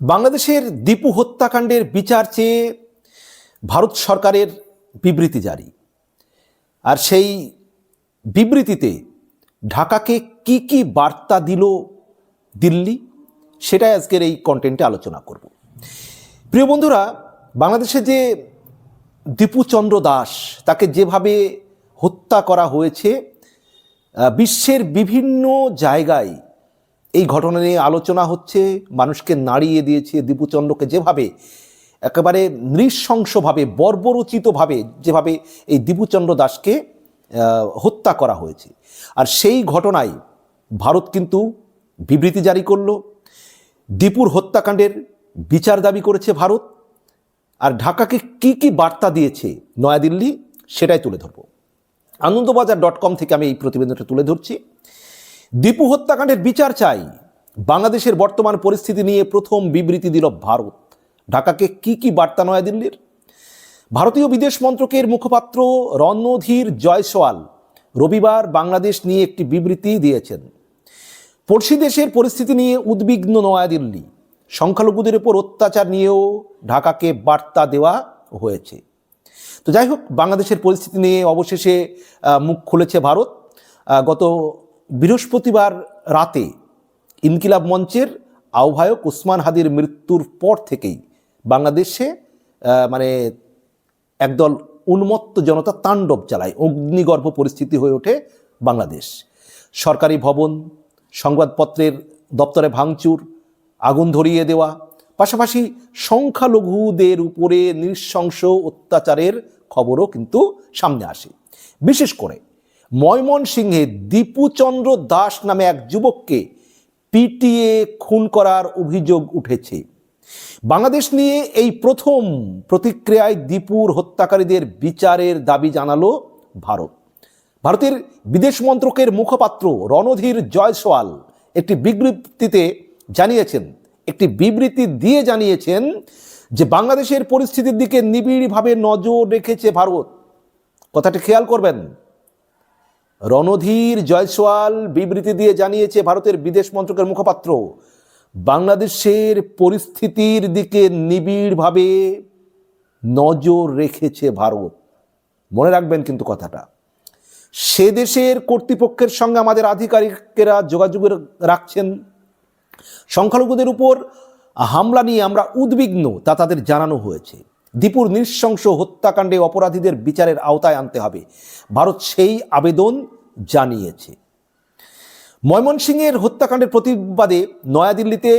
বাংলাদেশের দীপু হত্যাকাণ্ডের বিচার চেয়ে ভারত সরকারের বিবৃতি জারি। আর সেই বিবৃতিতে ঢাকাকে কি কি বার্তা দিল দিল্লি, সেটাই আজকের এই কন্টেন্টে আলোচনা করব। প্রিয় বন্ধুরা, বাংলাদেশে যে দীপুচন্দ্র দাস, তাকে যেভাবে হত্যা করা হয়েছে বিশ্বের বিভিন্ন জায়গায় এই ঘটনা নিয়ে আলোচনা হচ্ছে, মানুষকে নাড়িয়ে দিয়েছে দীপুচন্দ্রকে যেভাবে একেবারে নৃশংসভাবে, বর্বরচিতভাবে যেভাবে এই দীপুচন্দ্র দাসকে হত্যা করা হয়েছে। আর সেই ঘটনায় ভারত কিন্তু বিবৃতি জারি করল, দীপুর হত্যাকাণ্ডের বিচার দাবি করেছে ভারত, আর ঢাকাকে কি কি বার্তা দিয়েছে নয়াদিল্লি সেটাই তুলে ধরব। আনন্দবাজার ডট কম থেকে আমি এই প্রতিবেদনটা তুলে ধরছি। দীপু হত্যাকাণ্ডের বিচার চাই। বাংলাদেশের বর্তমান পরিস্থিতি নিয়ে প্রথম বিবৃতি দিল ভারত। ঢাকাকে কি কি বার্তা নয়াদিল্লির ভারতীয় বিদেশ মন্ত্রকের মুখপাত্র রণধীর জয়সওয়াল রবিবার বাংলাদেশ নিয়ে একটি বিবৃতি দিয়েছেন। পড়শি দেশের পরিস্থিতি নিয়ে উদ্বিগ্ন নয়াদিল্লি সংখ্যালঘুদের উপর অত্যাচার নিয়েও ঢাকাকে বার্তা দেওয়া হয়েছে। তো যাই হোক, বাংলাদেশের পরিস্থিতি নিয়ে অবশেষে মুখ খুলেছে ভারত। গত বৃহস্পতিবার রাতে ইনকিলাব মঞ্চের আহ্বায়ক উসমান হাদির মৃত্যুর পর থেকেই বাংলাদেশে মানে একদল উন্মত্ত জনতা তাণ্ডব চালায়। অগ্নিগর্ভ পরিস্থিতি হয়ে ওঠে বাংলাদেশ। সরকারি ভবন, সংবাদপত্রের দপ্তরে ভাঙচুর, আগুন ধরিয়ে দেওয়া, পাশাপাশি সংখ্যালঘুদের উপরে নৃশংস অত্যাচারের খবরও কিন্তু সামনে আসে। বিশেষ করে ময়মনসিংহে দীপুচন্দ্র দাস নামে এক যুবককে পিটিয়ে খুন করার অভিযোগ উঠেছে। বাংলাদেশ নিয়ে এই প্রথম প্রতিক্রিয়ায় দীপুর হত্যাকারীদের বিচারের দাবি জানালো ভারত। ভারতের বিদেশ মন্ত্রকের মুখপাত্র রণধীর জয়সওয়াল একটি বিবৃতিতে জানিয়েছেন, একটি বিবৃতি দিয়ে জানিয়েছেন যে বাংলাদেশের পরিস্থিতির দিকে নিবিড়ভাবে নজর রেখেছে ভারত। কথাটি খেয়াল করবেন। রণধীর জয়সওয়াল বিবৃতি দিয়ে জানিয়েছে ভারতের বিদেশ মন্ত্রকের মুখপাত্র। বাংলাদেশের পরিস্থিতির দিকে নিবিড়ভাবে নজর রেখেছে ভারত। মনে রাখবেন কিন্তু কথাটা। সে দেশের কর্তৃপক্ষের সঙ্গে আমাদের আধিকারিকেরা যোগাযোগ রাখছেন। সংখ্যালঘুদের উপর হামলা নিয়ে আমরা উদ্বিগ্ন, তা তাদের জানানো হয়েছে। দীপুর নৃশংস হত্যাকাণ্ডে অপরাধীদের বিচারের আওতায় আনতে হবে। ভারত সেই আবেদন জানিয়েছে। ময়মনসিংহের হত্যাকাণ্ডের প্রতিবাদে নয়াদিল্লিতে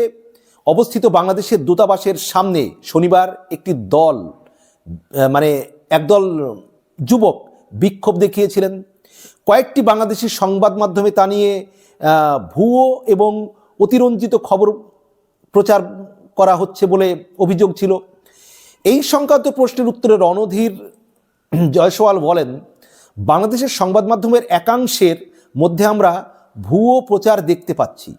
অবস্থিত বাংলাদেশের দূতাবাসের সামনে শনিবার একটি দল মানে একদল যুবক বিক্ষোভ দেখিয়েছিলেন। কয়েকটি বাংলাদেশি সংবাদ মাধ্যমে তা নিয়ে ভুয়ো এবং অতিরঞ্জিত খবর প্রচার করা হচ্ছে বলে অভিযোগ ছিল। এই সংক্রান্ত প্রশ্নের উত্তরে রণধীর জয়সওয়াল বলেন, বাংলাদেশের সংবাদ মাধ্যমের একাংশের মধ্যে আমরা ভুয়ো প্রচার দেখতে পাচ্ছি।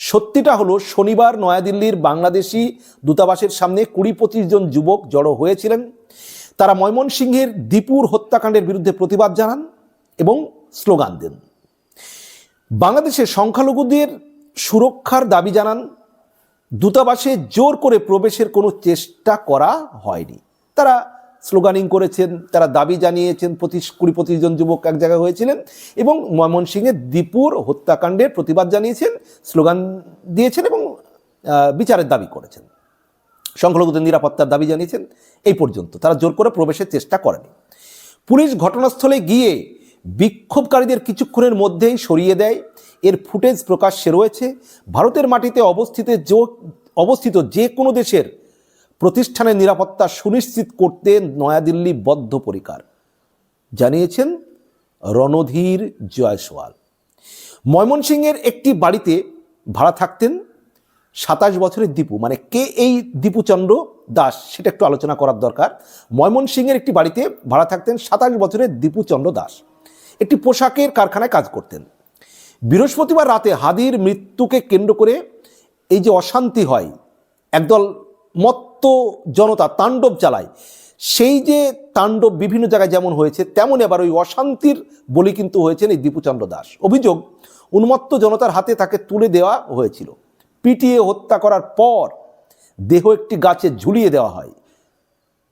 সত্যিটা হলো, শনিবার নয়াদিল্লির বাংলাদেশি দূতাবাসের সামনে কুড়ি পঁচিশ জন যুবক জড়ো হয়েছিলেন। তারা ময়মনসিংহের দীপুর হত্যাকাণ্ডের বিরুদ্ধে প্রতিবাদ জানান এবং স্লোগান দেন। বাংলাদেশের সংখ্যালঘুদের সুরক্ষার দাবি জানান দূতাবাসে জোর করে প্রবেশের কোনো চেষ্টা করা হয়নি। তারা স্লোগানিং করেছেন, তারা দাবি জানিয়েছেন, পঁচিশ, কুড়ি, পঁচিশ জন যুবক এক জায়গায় হয়েছিলেন এবং ময়মনসিংহের দীপুর হত্যাকাণ্ডের প্রতিবাদ জানিয়েছেন, স্লোগান দিয়েছেন এবং বিচারের দাবি করেছেন। সংখ্যালঘুদের নিরাপত্তার দাবি জানিয়েছেন, এই পর্যন্ত। তারা জোর করে প্রবেশের চেষ্টা করেনি। পুলিশ ঘটনাস্থলে গিয়ে বিক্ষোভকারীদের কিছুক্ষণের মধ্যেই সরিয়ে দেয় এর ফুটেজ প্রকাশ্যে রয়েছে। ভারতের মাটিতে অবস্থিত যে- অবস্থিত যে কোনো দেশের প্রতিষ্ঠানের নিরাপত্তা সুনিশ্চিত করতে নয়াদিল্লি বদ্ধপরিকার। জানিয়েছেন রণধীর জয়সওয়াল। ময়মনসিংহের একটি বাড়িতে ভাড়া থাকতেন সাতাশ বছরের দীপু। মানে কে এই দীপুচন্দ্র দাস সেটা একটু আলোচনা করার দরকার। ময়মনসিংহের একটি বাড়িতে ভাড়া থাকতেন সাতাশ বছরের দীপুচন্দ্র দাস। একটি পোশাকের কারখানায় কাজ করতেন। বৃহস্পতিবার রাতে হাদির মৃত্যুকে কেন্দ্র করে এই যে অশান্তি হয়, একদল মত্ত জনতা তাণ্ডব চালায়। সেই যে তাণ্ডব বিভিন্ন জায়গায় যেমন হয়েছে, তেমন এবার ওই অশান্তির বলি কিন্তু হয়েছেন এই দীপুচন্দ্র দাস। অভিযোগ, উন্মত্ত জনতার হাতে তাকে তুলে দেওয়া হয়েছিল। পিটিয়ে হত্যা করার পর দেহ একটি গাছে ঝুলিয়ে দেওয়া হয়।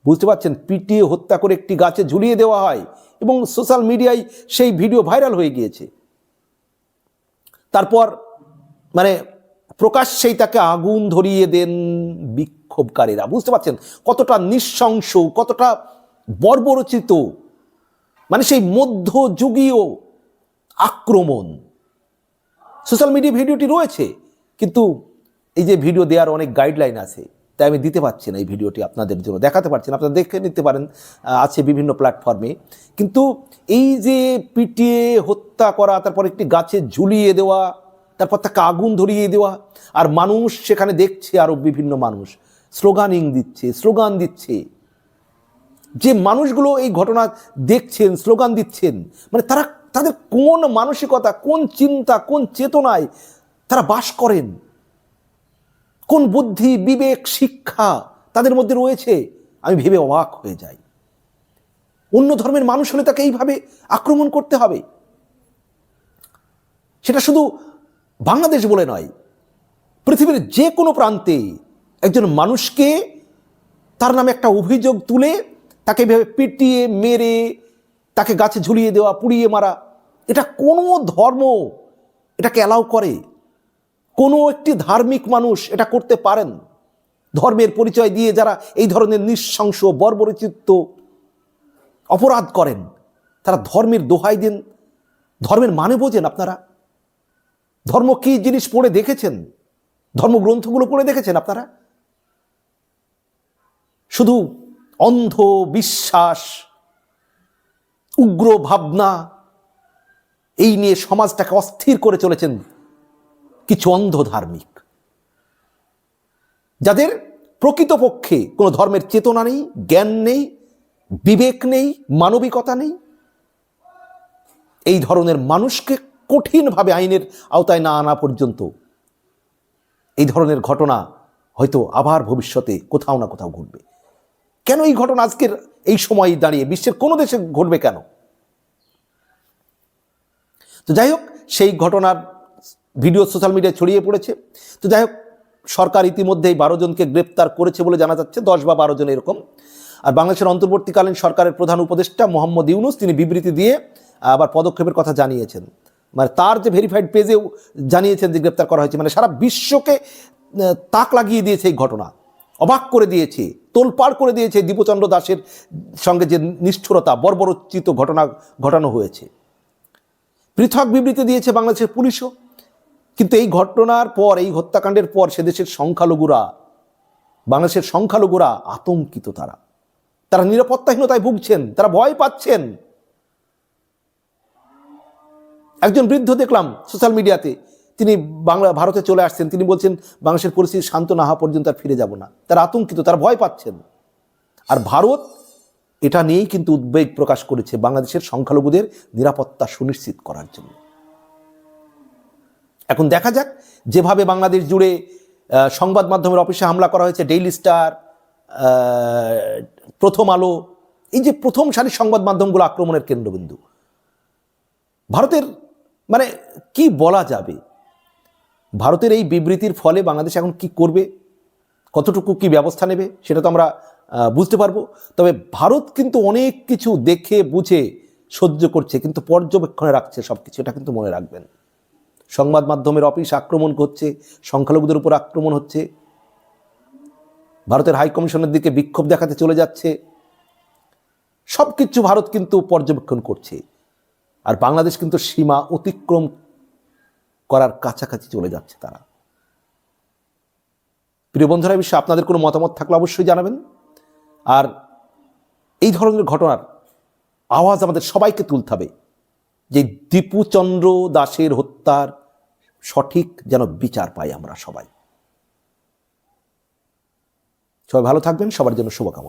বুঝতে পারছেন? পিটিয়ে হত্যা করে একটি গাছে ঝুলিয়ে দেওয়া হয় এবং সোশ্যাল মিডিয়ায় সেই ভিডিও ভাইরাল হয়ে গিয়েছে। তারপর মানে প্রকাশ্যেই তাকে আগুন ধরিয়ে দেন বিক্ষোভকারীরা। বুঝতে পারছেন? কতটা নৃশংস, কতটা বর্বরচিত মানে সেই মধ্যযুগীয় আক্রমণ। সোশ্যাল মিডিয়া ভিডিওটি রয়েছে, কিন্তু এই যে ভিডিও দেওয়ার অনেক গাইডলাইন আছে, তাই আমি দিতে পারছি না এই ভিডিওটি আপনাদের জন্য। দেখাতে পারছি না, আপনারা দেখে নিতে পারেন আছে বিভিন্ন প্ল্যাটফর্মে। কিন্তু এই যে পিটিয়ে হত্যা করা, তারপর একটি গাছে ঝুলিয়ে দেওয়া, তারপর তাকে আগুন ধরিয়ে দেওয়া, আর মানুষ সেখানে দেখছে আরও বিভিন্ন মানুষ। স্লোগানিং দিচ্ছে, স্লোগান দিচ্ছে। যে মানুষগুলো এই ঘটনা দেখছেন, স্লোগান দিচ্ছেন মানে তারা, তাদের কোন মানসিকতা, কোন চিন্তা, কোন চেতনায় তারা বাস করেন? কোন বুদ্ধি, বিবেক, শিক্ষা তাদের মধ্যে রয়েছে? আমি ভেবে অবাক হয়ে যাই। অন্য ধর্মের মানুষ হলে তাকে এইভাবে আক্রমণ করতে হবে? সেটা শুধু বাংলাদেশ বলে নয়, পৃথিবীর যে কোনো প্রান্তে একজন মানুষকে তার নামে একটা অভিযোগ তুলে তাকে এভাবে পিটিয়ে, মেরে, তাকে গাছে ঝুলিয়ে দেওয়া, পুড়িয়ে মারা, এটা কোনো ধর্ম এটাকে অ্যালাউ করে। কোনো একটি ধার্মিক মানুষ এটা করতে পারেন। ধর্মের পরিচয় দিয়ে যারা এই ধরনের নৃশংস, বর্বরচিত্ত অপরাধ করেন, তারা ধর্মের দোহাই দেন। ধর্মের মানে বোঝেন আপনারা। ধর্ম কি জিনিস পড়ে দেখেছেন? ধর্মগ্রন্থগুলো পড়ে দেখেছেন আপনারা? শুধু অন্ধ বিশ্বাস, উগ্র ভাবনা, এই নিয়ে সমাজটাকে অস্থির করে চলেছেন কিছু অন্ধ ধার্মিক। যাদের প্রকৃতপক্ষে কোনো ধর্মের চেতনা নেই, জ্ঞান নেই, বিবেক নেই, মানবিকতা নেই, এই ধরনের মানুষকে কঠিনভাবে আইনের আওতায় না আনা পর্যন্ত এই ধরনের ঘটনা হয়তো আবার ভবিষ্যতে কোথাও না কোথাও ঘটবে। কেন এই ঘটনা আজকের এই সময় দাঁড়িয়ে বিশ্বের কোনো দেশে ঘটবে কেন? তো যাই হোক, সেই ঘটনার ভিডিও সোশ্যাল মিডিয়ায় ছড়িয়ে পড়েছে। তো যাই হোক, সরকার ইতিমধ্যেই বারো জনকে গ্রেপ্তার করেছে বলে জানা যাচ্ছে, দশ বা বারো জন এরকম। আর বাংলাদেশের অন্তর্বর্তীকালীন সরকারের প্রধান উপদেষ্টা মোহাম্মদ ইউনুস, তিনি বিবৃতি দিয়ে আবার পদক্ষেপের কথা জানিয়েছেন। মানে তার যে ভেরিফাইড পেজেও জানিয়েছেন যে গ্রেপ্তার করা হয়েছে মানে সারা বিশ্বকে তাক লাগিয়ে দিয়েছে এই ঘটনা। অবাক করে দিয়েছে, তোলপাড় করে দিয়েছে দীপচন্দ্র দাসের সঙ্গে যে নিষ্ঠুরতা, বর্বরচিত ঘটনা ঘটানো হয়েছে। পৃথক বিবৃতি দিয়েছে বাংলাদেশের পুলিশও। কিন্তু এই ঘটনার পর, এই হত্যাকাণ্ডের পর সে দেশের সংখ্যালঘুরা, বাংলাদেশের সংখ্যালঘুরা আতঙ্কিত তারা। তারা নিরাপত্তাহীনতায় ভুগছেন, তারা ভয় পাচ্ছেন। একজন বৃদ্ধ দেখলাম সোশ্যাল মিডিয়াতে। তিনি বাংলা, ভারতে চলে আসছেন। তিনি বলছেন, বাংলাদেশের পরিস্থিতি শান্ত না হওয়া পর্যন্ত আর ফিরে যাব না। তারা আতঙ্কিত, তারা ভয় পাচ্ছেন। আর ভারত এটা নিয়েই কিন্তু উদ্বেগ প্রকাশ করেছে বাংলাদেশের সংখ্যালঘুদের নিরাপত্তা সুনিশ্চিত করার জন্য। এখন দেখা যাক, যেভাবে বাংলাদেশ জুড়ে সংবাদ মাধ্যমের অফিসে হামলা করা হয়েছে, ডেইলি স্টার প্রথম আলো, এই যে প্রথম সারির সংবাদ মাধ্যমগুলো আক্রমণের কেন্দ্রবিন্দু। ভারতের মানে কি বলা যাবে? ভারতের এই বিবৃতির ফলে বাংলাদেশ এখন কি করবে? কতটুকু কি ব্যবস্থা নেবে? সেটা তো আমরা বুঝতে পারব। তবে ভারত কিন্তু অনেক কিছু দেখে, বুঝে, সহ্য করছে, কিন্তু পর্যবেক্ষণে রাখছে সব কিছু এটা কিন্তু মনে রাখবেন। সংবাদ মাধ্যমের অফিস আক্রমণ করছে, সংখ্যালঘুদের উপর আক্রমণ হচ্ছে। ভারতের হাইকমিশনের দিকে বিক্ষোভ দেখাতে চলে যাচ্ছে। সব কিছু ভারত কিন্তু পর্যবেক্ষণ করছে। আর বাংলাদেশ কিন্তু সীমা অতিক্রম করার কাছাকাছি চলে যাচ্ছে তারা। প্রিয় বন্ধুরা বিষয়ে আপনাদের কোনো মতামত থাকলে অবশ্যই জানাবেন। আর এই ধরনের ঘটনার আওয়াজ আমাদের সবাইকে তুলতে হবে যে দীপুচন্দ্র দাসের হত্যার সঠিক যেন বিচার পাই আমরা সবাই। সবাই ভালো থাকবেন, সবার জন্য শুভকামনা।